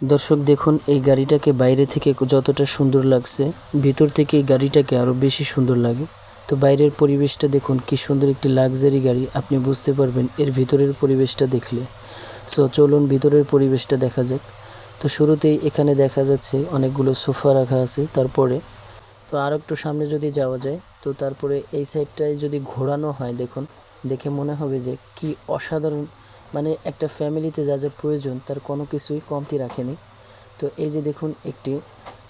দর্শক, দেখুন, এই গাড়িটাকে বাইরে থেকে যতটা সুন্দর লাগছে, ভিতর থেকে এই গাড়িটাকে আরও বেশি সুন্দর লাগে। তো বাইরের পরিবেশটা দেখুন, কি সুন্দর একটি লাক্সারি গাড়ি, আপনি বুঝতে পারবেন এর ভিতরের পরিবেশটা দেখলে। সো, চলুন ভিতরের পরিবেশটা দেখা যাক। তো শুরুতেই এখানে দেখা যাচ্ছে অনেকগুলো সোফা রাখা আছে, তারপরে, তো আর একটু সামনে যদি যাওয়া যায়, তো তারপরে এই সাইডটায় যদি ঘোরানো হয়, দেখুন, দেখে মনে হবে যে কি অসাধারণ মানে একটা ফ্যামিলিতে যা যা প্রয়োজন, তার কোনো কিছুই কমতি রাখেনি। তো এই যে দেখুন, একটি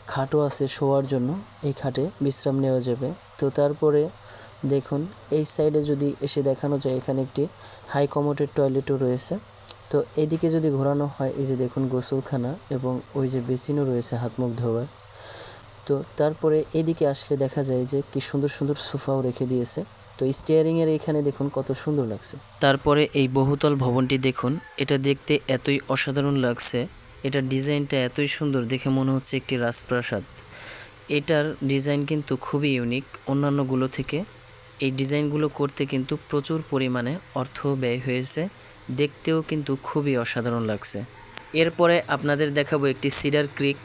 খাটও আছে শোয়ার জন্য, এই খাটে বিশ্রাম নেওয়া যাবে। তো তারপরে দেখুন, এই সাইডে যদি এসে দেখানো যায়, এখানে একটি হাই কমোটের টয়লেটও রয়েছে। তো এদিকে যদি ঘোরানো হয়, এই যে দেখুন গোসলখানা এবং ওই যে বেসিনও রয়েছে হাত মুখ ধোয়ার। তো তারপরে এদিকে আসলে দেখা যায় যে কি সুন্দর সুন্দর সোফাও রেখে দিয়েছে। তো স্টিয়ারিং এর এখানে দেখুন কত সুন্দর লাগছে। তারপরে এই বহুতল ভবনটি দেখুন, এটা দেখতে এতই অসাধারণ লাগছে, এটার ডিজাইনটা এতই সুন্দর দেখে মনে হচ্ছে একটি রাজপ্রাসাদ। এটার ডিজাইন কিন্তু খুবই ইউনিক, অন্যান্যগুলো থেকে। এই ডিজাইনগুলো করতে কিন্তু প্রচুর পরিমাণে অর্থ ব্যয় হয়েছে, দেখতেও কিন্তু খুবই অসাধারণ লাগছে। এরপরে আপনাদের দেখাবো একটি সিডার ক্রিক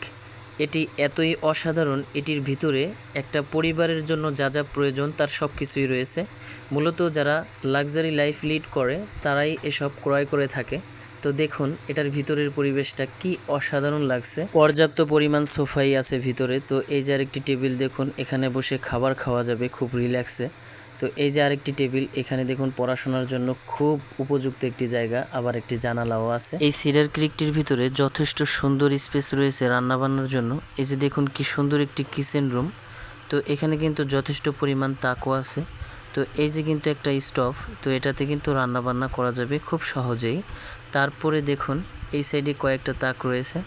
এটি এতই অসাধারণ, এটির ভিতরে একটা পরিবারের জন্য যা যা প্রয়োজন তার সব কিছুই রয়েছে। মূলত যারা লাক্সারি লাইফ লিড করে, তারাই এসব ক্রয় করে থাকে। তো দেখুন, এটার ভিতরের পরিবেশটা কি অসাধারণ লাগছে। পর্যাপ্ত পরিমাণ সোফাই আছে ভিতরে। তো এই যে আরেকটি টেবিল দেখুন, এখানে বসে খাবার খাওয়া যাবে, খুব রিল্যাক্সে তো এই যে আরেকটি টেবিল, এখানে দেখুন পড়াশোনার জন্য খুব উপযুক্ত একটি জায়গা, আবার একটি জানালাও আছে। এই সিডার ক্রিকটির ভিতরে যথেষ্ট সুন্দর স্পেস রয়েছে রান্নাবান্নার জন্য। এই যে দেখুন কি সুন্দর একটি কিচেন রুম। তো এখানে কিন্তু যথেষ্ট পরিমাণ তাকও আছে। তো এই যে কিন্তু একটা স্টোভ তো এটাতে কিন্তু রান্না বান্না করা যাবে খুব সহজেই। তারপরে দেখুন, এই সাইডে কয়েকটা তাক রয়েছে।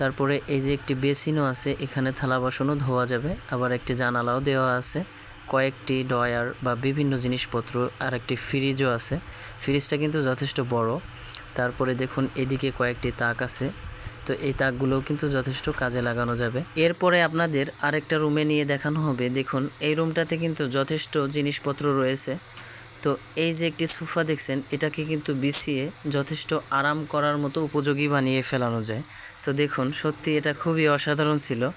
তারপরে এই যে একটি বেসিনও আছে, এখানে থালা বাসনও ধোয়া যাবে, আবার একটি জানালাও দেওয়া আছে। কয়েকটি ডয়ার বা বিভিন্ন জিনিসপত্র আর একটি ফ্রিজও আছে। ফ্রিজটা কিন্তু যথেষ্ট বড়। তারপরে দেখুন, এদিকে কয়েকটি তাক আছে। তো এই তাকগুলোও কিন্তু যথেষ্ট কাজে লাগানো যাবে। এরপরে আপনাদের আরেকটা রুমে নিয়ে দেখানো হবে। দেখুন, এই রুমটাতে কিন্তু যথেষ্ট জিনিসপত্র রয়েছে। তো এই যে একটি সোফা দেখছেন, এটাকে কিন্তু বিছিয়ে যথেষ্ট আরাম করার মতো উপযোগী বানিয়ে ফেলানো যায়। তো দেখুন সত্যি এটা খুবই অসাধারণ ছিল।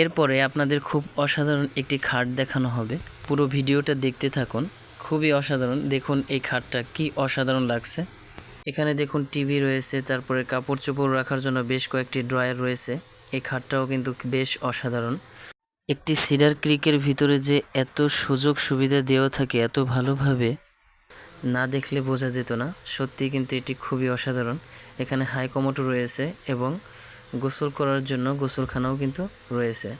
এরপরে আপনাদের খুব অসাধারণ একটি খাট দেখানো হবে। পুরো ভিডিওটা দেখতে থাকুন। খুবই অসাধারণ। দেখুন এই খাটটা কি অসাধারণ লাগছে। এখানে দেখুন টিভি রয়েছে, তারপরে কাপড় চোপড় রাখার জন্য বেশ কয়েকটি ড্রয়ার রয়েছে। এই খাটটাও কিন্তু বেশ অসাধারণ। একটি সিডার ক্রিকের ভিতরে যে এত সুযোগ সুবিধা দেওয়া থাকে, এত ভালোভাবে না দেখলে বোঝা যেত না। সত্যি কিন্তু এটি খুবই অসাধারণ। এখানে হাই কমোটো রয়েছে এবং গোসল করার জন্য গোসলখানাও কিন্তু রয়েছে।